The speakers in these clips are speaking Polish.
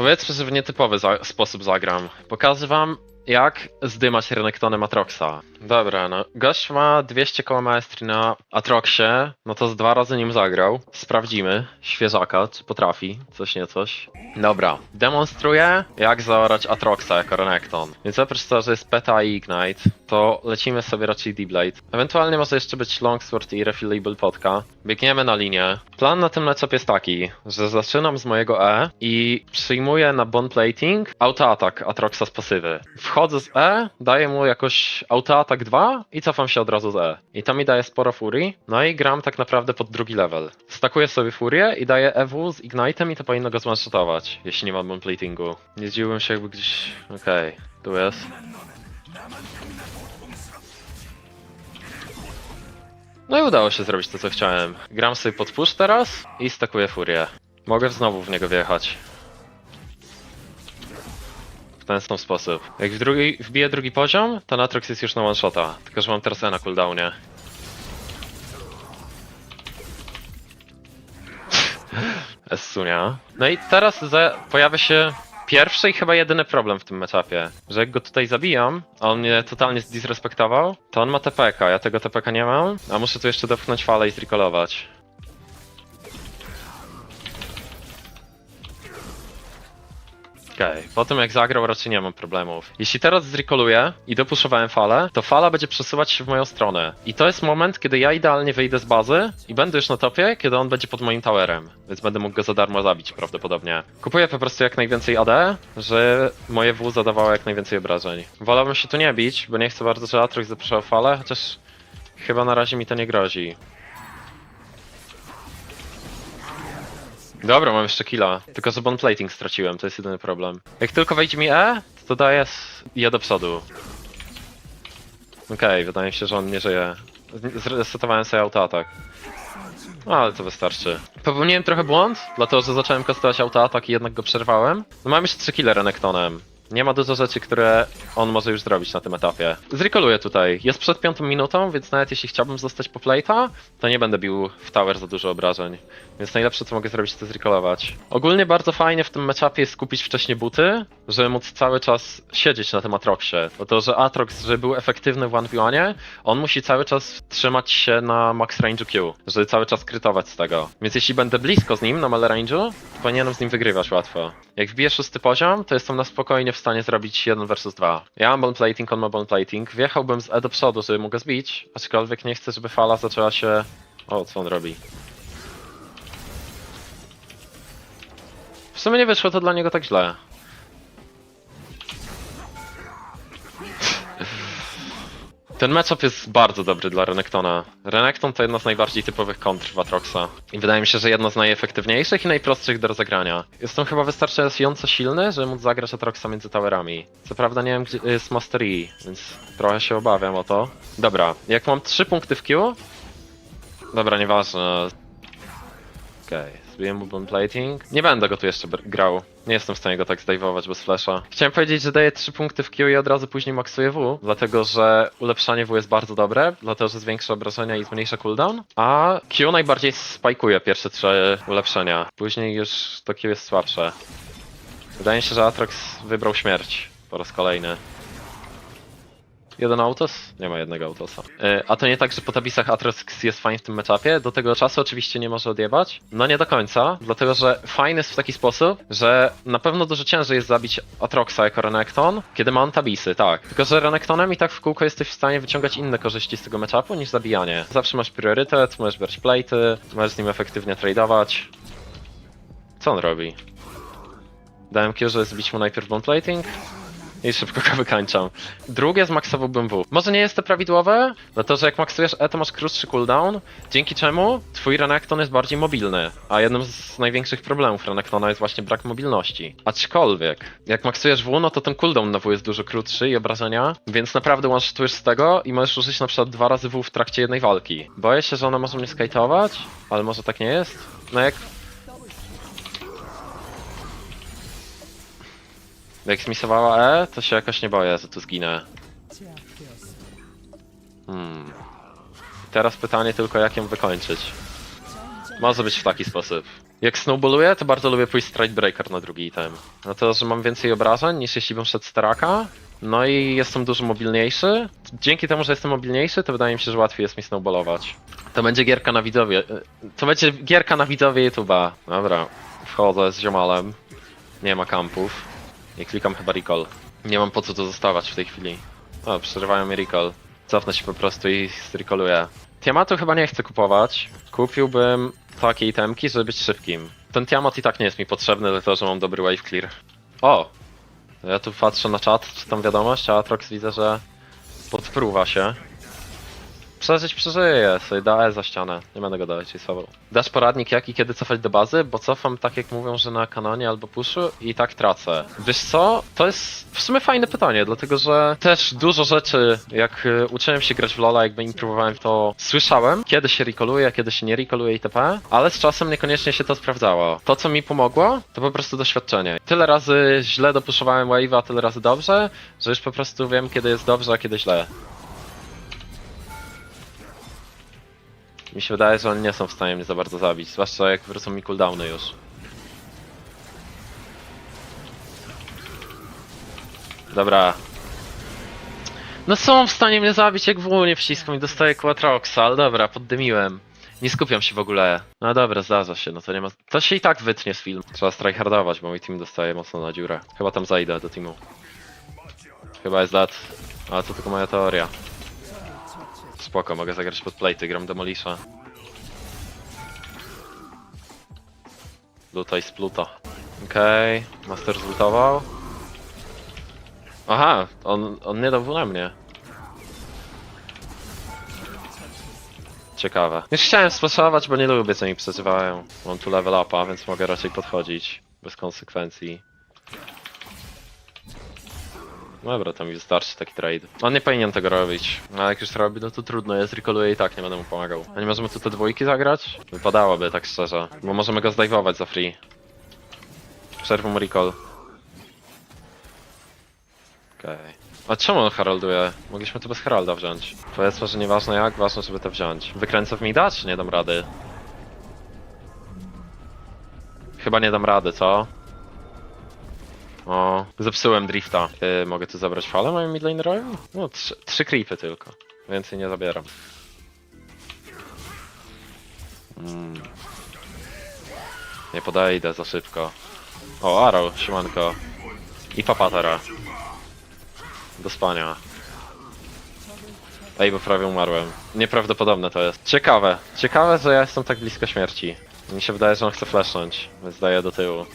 Powiedzmy, że w nietypowy za sposób zagram. Pokażę wam, jak zdymać Renektonem Atroxa. Dobra, no. Gość ma 200 koła maestry na Atroxie, no to z dwa razy nim zagrał. Sprawdzimy, świeżaka, czy potrafi, coś nie coś. Dobra, demonstruję, jak zaorać Atroxa jako Renekton. Więc oprócz tego, że jest Peta i Ignite, to lecimy sobie raczej D-Blade. Ewentualnie może jeszcze być Longsword i Refillable Potka. Biegniemy na linię. Plan na tym matchup jest taki, że zaczynam z mojego E i przyjmuję na bond plating autoatak Atroxa z pasywy. Wchodzę z E, daję mu jakoś autoatak 2 i cofam się od razu z E. I to mi daje sporo furii, no i gram tak naprawdę pod drugi level. Stakuję sobie furię i daję EW z Ignite'em i to powinno go zmanshotować, jeśli nie mam bond platingu. Nie zdziwiłem się jakby gdzieś... okej, tu jest. No i udało się zrobić to, co chciałem. Gram sobie pod push teraz i stakuję furię. Mogę znowu w niego wjechać. Ten sam sposób. Jak w drugi, wbiję drugi poziom, to Natrox jest już na one shota. Tylko, że mam teraz E na cooldownie. Essunia. No i teraz za, pojawia się pierwszy i chyba jedyny problem w tym matchupie. Że jak go tutaj zabijam, a on mnie totalnie zdisrespektował, to on ma TPK, ja tego TPK nie mam, a muszę tu jeszcze dopchnąć falę i zrecallować. Okej, po tym jak zagrał raczej nie mam problemów. Jeśli teraz zrecoluję i dopuszowałem falę, to fala będzie przesuwać się w moją stronę. I to jest moment, kiedy ja idealnie wyjdę z bazy i będę już na topie, kiedy on będzie pod moim towerem. Więc będę mógł go za darmo zabić prawdopodobnie. Kupuję po prostu jak najwięcej AD, że moje W zadawało jak najwięcej obrażeń. Wolałbym się tu nie bić, bo nie chcę bardzo, że Atrox zapuszczał falę, chociaż chyba na razie mi to nie grozi. Dobra, mam jeszcze killa. Tylko bond plating straciłem, to jest jedyny problem. Jak tylko wejdzie mi E, to daję s- je do przodu. Okej, wydaje mi się, że on nie żyje. Z- Zresetowałem sobie autoatak. No, ale to wystarczy. Popełniłem trochę błąd, dlatego że zacząłem kastować autoatak i jednak go przerwałem. No mam jeszcze 3 kile Renektonem. Nie ma dużo rzeczy, które on może już zrobić na tym etapie. Zrekoluję tutaj. Jest przed piątą minutą, więc nawet jeśli chciałbym zostać po plate'a, to nie będę bił w tower za dużo obrażeń. Więc najlepsze co mogę zrobić to zrekolować. Ogólnie bardzo fajnie w tym matchupie jest skupić wcześniej buty, żeby móc cały czas siedzieć na tym Atroxie. Bo to, że Atrox, żeby był efektywny w 1v1, on musi cały czas trzymać się na max range'u Q, żeby cały czas krytować z tego. Więc jeśli będę blisko z nim na mele range'u, powinienem z nim wygrywać łatwo. Jak wbiję szósty poziom, to jestem na spokojnie w stanie zrobić 1 vs 2. Ja mam bone plating, on ma bone plating. Wjechałbym z E do przodu, żeby go zbić, aczkolwiek nie chcę, żeby fala zaczęła się... O, co on robi? W sumie nie wyszło to dla niego tak źle. Ten matchup jest bardzo dobry dla Renektona. Renekton to jedna z najbardziej typowych kontr w Atroxa. I wydaje mi się, że jedna z najefektywniejszych i najprostszych do rozegrania. Jestem chyba wystarczająco silny, żeby móc zagrać Atroxa między towerami. Co prawda nie wiem, gdzie jest Master E, więc trochę się obawiam o to. Dobra, jak mam 3 punkty w Q... Dobra, nieważne. Okej, zbiję mu bone plating. Nie będę go tu jeszcze grał. Nie jestem w stanie go tak zdejmować bez flasha. Chciałem powiedzieć, że daję 3 punkty w Q i od razu później maksuję W, dlatego że ulepszanie W jest bardzo dobre, dlatego że zwiększa obrażenia i zmniejsza cooldown, a Q najbardziej spajkuje pierwsze trzy ulepszenia. Później już to Q jest słabsze. Wydaje się, że Atrox wybrał śmierć po raz kolejny. Jeden autos? Nie ma jednego autosa. Yy, a to nie tak, że po tabisach Atrox jest fajny w tym matchupie? Do tego czasu oczywiście nie może odjebać? No nie do końca, dlatego że fajny jest w taki sposób, że na pewno dużo ciężej jest zabić Atroxa jako Renekton, kiedy ma on tabisy, tak. Tylko, że Renektonem i tak w kółko jesteś w stanie wyciągać inne korzyści z tego matchupu niż zabijanie. Zawsze masz priorytet, możesz brać platy, możesz z nim efektywnie tradeować. Co on robi? Dałem Q, że zbić mu najpierw bone plating, i szybko go wykańczam. Drugie zmaksowałbym W. Może nie jest to prawidłowe, dlatego że jak maksujesz E to masz krótszy cooldown, dzięki czemu twój Renekton jest bardziej mobilny, a jednym z największych problemów Renektona jest właśnie brak mobilności. Aczkolwiek, jak maksujesz W, no to ten cooldown na W jest dużo krótszy i obrażenia, więc naprawdę one-shotujesz z tego i możesz użyć na przykład dwa razy W w trakcie jednej walki. Boję się, że ona może mnie skajtować, ale może tak nie jest. No jak Jak zmisowała E, to się jakoś nie boję, że tu zginę. Hmm. Teraz pytanie tylko, jak ją wykończyć. Może być w taki sposób. Jak snowballuję, to bardzo lubię pójść Stride Breaker na drugi item. Na to, że mam więcej obrażeń niż jeśli bym szedł Staraka. No i jestem dużo mobilniejszy. Dzięki temu, że jestem mobilniejszy, to wydaje mi się, że łatwiej jest mi snowballować. To będzie gierka na widzowie. e, To będzie gierka na widzowie YouTube'a. Dobra, wchodzę z ziomalem. Nie ma kampów. Nie klikam chyba recall. Nie mam po co to zostawać w tej chwili. O, przerywają mi recall. Cofnę się po prostu i zrecalluję. Tiamatu chyba nie chcę kupować. Kupiłbym takie itemki, żeby być szybkim. Ten Tiamat i tak nie jest mi potrzebny, dlatego że mam dobry wave clear. O! Ja tu patrzę na czat, czy tam wiadomość, a Atrox widzę, że podpruwa się. Przeżyć przeżyje, sobie da E za ścianę. Nie będę go dawać chase'ował. Dasz poradnik jak i kiedy cofać do bazy? Bo cofam tak jak mówią, że na kanonie albo puszu i tak tracę. Wiesz co? To jest w sumie fajne pytanie, dlatego że też dużo rzeczy, jak y, uczyłem się grać w LoL'a, jakby improwowałem to słyszałem, kiedy się rekoluje, kiedy się nie rekoluje itp. Ale z czasem niekoniecznie się to sprawdzało. To co mi pomogło, to po prostu doświadczenie. Tyle razy źle dopuszowałem wave'a, tyle razy dobrze, że już po prostu wiem kiedy jest dobrze, a kiedy źle. Mi się wydaje, że oni nie są w stanie mnie za bardzo zabić, zwłaszcza jak wrócą mi cooldowny już. Dobra. No są w stanie mnie zabić, jak w łonie wciskam i dostaję Quatroxa, ale dobra, poddymiłem. Nie skupiam się w ogóle. No dobra, zdarza się, no to nie ma... To się i tak wytnie z film. Trzeba tryhardować, bo mój team dostaje mocno na dziurę. Chyba tam zajdę do teamu. Chyba jest dat. Ale to tylko moja teoria. Spoko, mogę zagrać pod plate, gram Demolisha. Luta i spluta. Okej, Master zlutował. Aha, on, on nie dał na mnie. Ciekawe. Już chciałem spaszować, bo nie lubię co mi przeżywają. Mam tu level upa, więc mogę raczej podchodzić bez konsekwencji. Dobra, to mi wystarczy taki trade. On nie powinien tego robić. A jak już robi, no to trudno jest, recalluje i tak, nie będę mu pomagał. A nie możemy tu te dwójki zagrać? Wypadałoby, tak szczerze. Bo możemy go zdajwować za free. Przerwę mu recall. Okej. A czemu on heralduje? Mogliśmy to bez heralda wziąć. Powiedzmy, że nieważne jak, ważne żeby to wziąć. Wykręcę w mida, czy nie dam rady? Chyba nie dam rady, co? O, zepsułem drifta. Yy, mogę tu zabrać falę moim midlanerowi? No, trzy, trzy creepy tylko. Więcej nie zabieram. Mm. Nie podejdę za szybko. O, Arrow, siemanko. I papatera. Do spania. Ej, bo prawie umarłem. Nieprawdopodobne to jest. Ciekawe. Ciekawe, że ja jestem tak blisko śmierci. Mi się wydaje, że on chce flashnąć, więc daję do tyłu.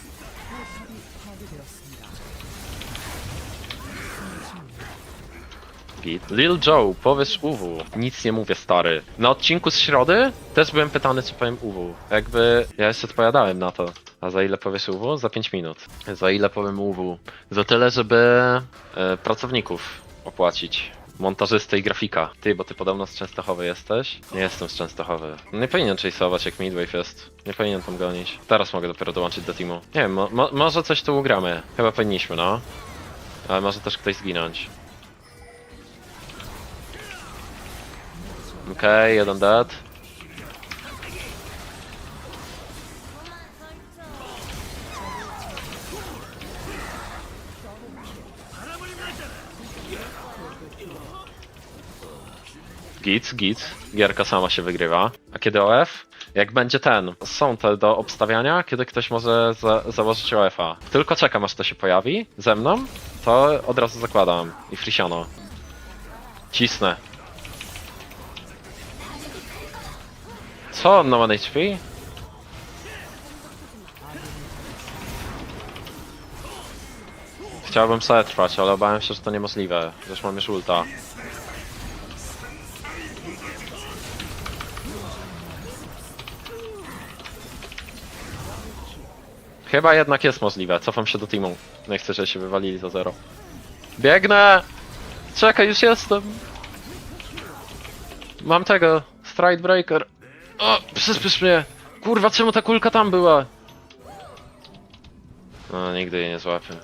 Lil Joe, powiesz UW. Nic nie mówię, stary. Na odcinku z środy też byłem pytany, czy powiem UW. Jakby ja jeszcze odpowiadałem na to. A za ile powiesz UW? Za 5 minut. Za ile powiem UW? Za tyle, żeby e, pracowników opłacić. Montażysty i grafika. Ty, bo ty podobno z Częstochowy jesteś? Nie jestem z Częstochowy. Nie powinien chase'ować jak Midwave jest. Nie powinien tam gonić. Teraz mogę dopiero dołączyć do teamu. Nie wiem, mo mo może coś tu ugramy. Chyba powinniśmy, no. Ale może też ktoś zginąć. Okej, jeden dead. Git, git. Gierka sama się wygrywa. A kiedy OF? Jak będzie ten. Są te do obstawiania, kiedy ktoś może za założyć OF-a. Tylko czekam aż to się pojawi ze mną, to od razu zakładam. I frisiano. Cisnę. Co? No one HP? Chciałbym sobie trwać, ale obawiam się, że to niemożliwe. Zresztą mam już ulta. Chyba jednak jest możliwe. Cofam się do teamu. Nie chcę, żeby się wywalili za zero. Biegnę! Czekaj, już jestem! Mam tego. Stride Breaker. O, przyspiesz mnie! Kurwa, czemu ta kulka tam była? No, nigdy jej nie złapię.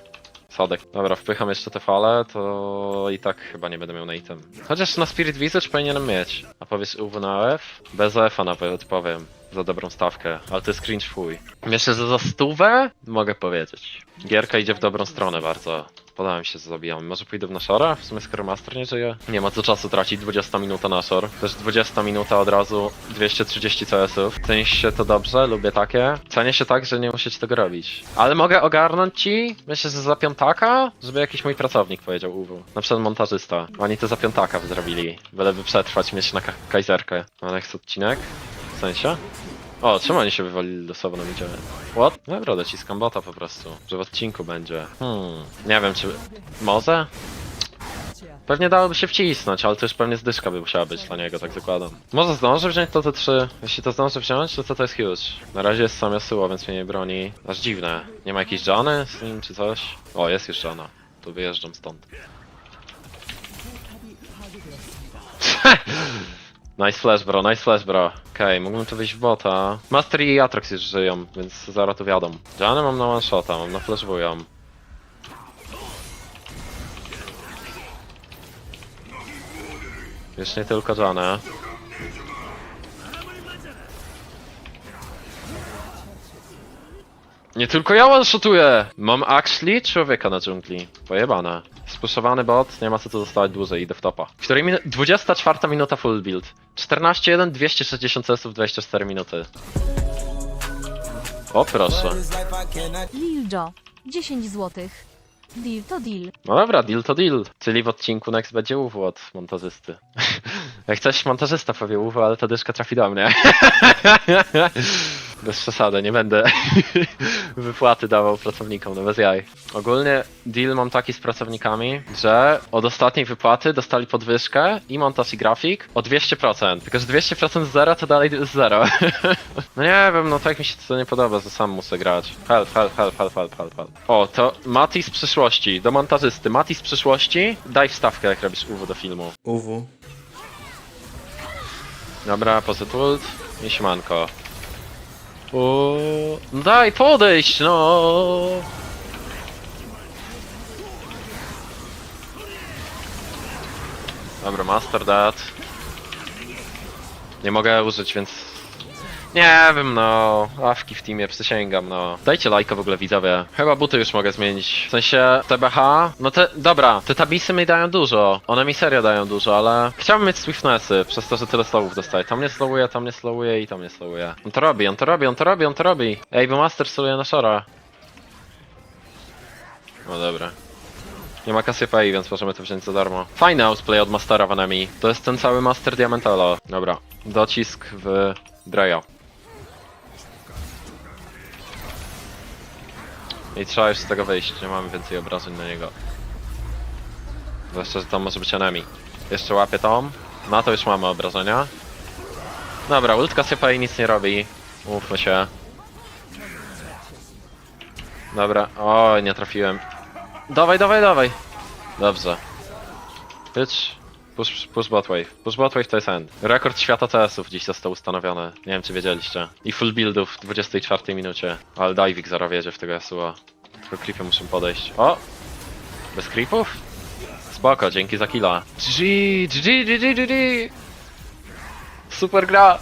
przypadek. Dobra, wpycham jeszcze te fale, to i tak chyba nie będę miał na item. Chociaż na Spirit Visage powinienem mieć. A powiesz UW na F? Bez F-a nawet powiem. Za dobrą stawkę, ale to jest cringe fuj. Myślę, że za stówę mogę powiedzieć. Gierka idzie w dobrą stronę bardzo. Podoba mi się, zabijamy. Może pójdę w Nashora? W sumie skoro Master nie żyje. Nie ma co czasu tracić 20 minuta Nashor. Też 20 minuta od razu 230 CS-ów. Ceni się to dobrze, lubię takie. Cenię się tak, że nie musicie tego robić. Ale mogę ogarnąć ci, myślę, że za piątaka, żeby jakiś mój pracownik powiedział UW. Na przykład montażysta. Oni to za piątaka zrobili. Byleby przetrwać, mieć na ka- kajzerkę. Ale jest odcinek? W sensie? O, czemu się wywalili losowo na midzie? What? Dobra, dociskam bota po prostu, że w odcinku będzie. Hmm, nie wiem czy... Może? Pewnie dałoby się wcisnąć, ale to już pewnie zdyszka by musiała być dla niego, tak zakładam. Może zdążę wziąć to te trzy? Jeśli to zdążę wziąć, to co to jest huge. Na razie jest sam Yasuo, więc mnie nie broni. Aż dziwne. Nie ma jakiejś Jany z nim czy coś? O, jest już Jana. Tu wyjeżdżam stąd. Nice flash bro, nice flash bro. Okej, mógłbym tu wyjść w bota. Master i Atrox już żyją, więc zaraz tu wiadomo. Jany mam na one shota, mam na flash wują. Już nie tylko Jana. Nie tylko ja one-shotuję! Mam actually człowieka na dżungli. Pojebane. Spuszowany bot, nie ma co tu zostawać dłużej, idę w topa. W której min 24 minuta full build. 14-1, 260 CS-ów, 24 minuty. O proszę. Lil Joe, 10 złotych. Deal to deal. No dobra, deal to deal. Czyli w odcinku next będzie UW od montażysty. Jak coś montażysta powie UW, ale ta dyszka trafi do mnie. Bez przesady, nie będę wypłaty dawał pracownikom, no bez jaj. Ogólnie deal mam taki z pracownikami, że od ostatniej wypłaty dostali podwyżkę i montaż i grafik o 200%. Tylko, że 200% z zera to dalej jest zero. no nie wiem, no tak mi się to nie podoba, że sam muszę grać. Help, help, help, help, help, help, help. O, to Mati z przyszłości, do montażysty. Mati z przyszłości, daj wstawkę jak robisz UW do filmu. UW. Dobra, pozyt ult i siemanko. O, no daj podejść, no! Dobra, master that. Nie mogę użyć, więc... Nie wiem, no. Awki w teamie, przysięgam, no. Dajcie lajka w ogóle, widzowie. Chyba buty już mogę zmienić. W sensie, TBH... No te... Dobra, te tabisy mi dają dużo. One mi serio dają dużo, ale... Chciałbym mieć swiftnessy, przez to, że tyle slowów dostaję. Tam nie slowuje, tam nie slowuje i tam nie slowuje. On to robi, on to robi, on to robi, on to robi. Ej, bo master slowuje na shora. No dobra. Nie ma kasy pay, więc możemy to wziąć za darmo. Fajny outplay od Mastera enemy. To jest ten cały Master Diamentalo. Dobra. Docisk w Dreya. I trzeba już z tego wyjść, nie mamy więcej obrażeń na niego. Zwłaszcza, że tam może być enemy. Jeszcze łapię tą. Na to już mamy obrażenia. Dobra, ult Cassiopeia nic nie robi. Mówmy się. Dobra, o nie trafiłem. Dawaj, dawaj, dawaj. Dobrze. Bitch. Push, push bot wave. Push bot wave to jest end. Rekord świata CS-ów dziś został ustanowiony. Nie wiem czy wiedzieliście. I full buildów w 24 minucie. Ale Divik zaraz wiedzie w tego Yasuo. Tylko creepy muszą podejść. O! Bez creepów? Spoko, dzięki za killa. GG, GG, GG, GG! Super gra!